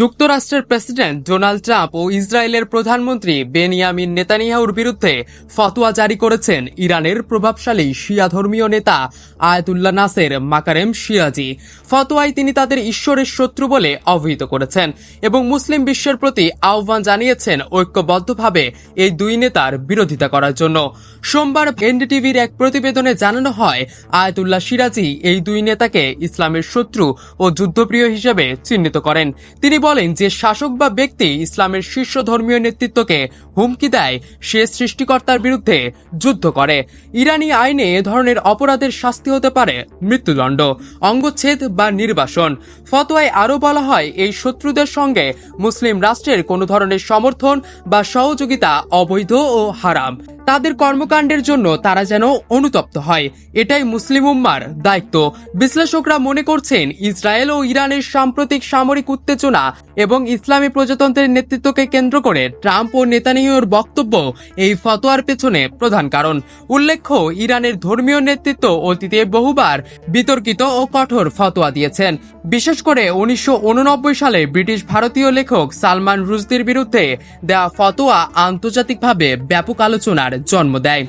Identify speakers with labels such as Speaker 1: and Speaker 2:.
Speaker 1: যুক্তরাষ্ট্রের president Donald Trump ও ইসরায়েলের প্রধানমন্ত্রী বেনিয়ামিন নেতানিয়াহুর বিরুদ্ধে ফতোয়া জারি করেছেন ইরানের প্রভাবশালী শিয়া ধর্মীয় নেতা আয়তুল্লা নাসের মাকারেম শিয়াজি ফতোয়ায় তিনি তাদের ঈশ্বরের শত্রু বলে অভিহিত করেছেন এবং মুসলিম বিশ্বের প্রতি আহ্বান জানিয়েছেন ঐক্যবদ্ধভাবে এই দুই নেতার বিরোধিতা করার জন্য সোমবার এনডিটিভির এক প্রতিবেদনে জানানো হয় আয়তুল্লাহ সিরাজি এই দুই নেতাকে ইসলামের শত্রু ও যুদ্ধপ্রিয় হিসেবে চিহ্নিত করেন তিনি তিনি বলেন যে শাসক বা ব্যক্তি ইসলামের শীর্ষ ধর্মীয় নেতৃত্বকে হুমকি দেয় সে সৃষ্টিকর্তার বিরুদ্ধে যুদ্ধ করে ইরানি আইনে এ ধরনের অপরাধের শাস্তি হতে পারে মৃত্যুদণ্ড অঙ্গচ্ছেদ বা নির্বাসন ফতোয়ায় আরও বলা হয় এই শত্রুদের সঙ্গে মুসলিম রাষ্ট্রের কোনো ধরনের সমর্থন বা সহযোগিতা অবৈধ ও হারাম তাদের কর্মকাণ্ডের জন্য তারা যেন অনুতপ্ত হয় এটাই মুসলিম উম্মার দায়িত্ব বিশ্লেষকরা মনে করছেন ইসরায়েল ও ইরানের সাম্প্রতিক সামরিক উত্তেজনা এবং ইসলামী প্রজাতন্ত্রের নেতৃত্বকে কেন্দ্র করে ট্রাম্প ও নেতানিয়র বক্তব্য এই ফতোয়ার পেছনে প্রধান কারণ উল্লেখ্য ইরানের ধর্মীয় নেতৃত্ব অতীতে বহুবার বিতর্কিত ও কঠোর ফতোয়া দিয়েছেন বিশেষ করে উনিশশো সালে ব্রিটিশ ভারতীয় লেখক সালমান রুজদির বিরুদ্ধে দেয়া ফতোয়া আন্তর্জাতিকভাবে ব্যাপক আলোচনার জন্ম দেয়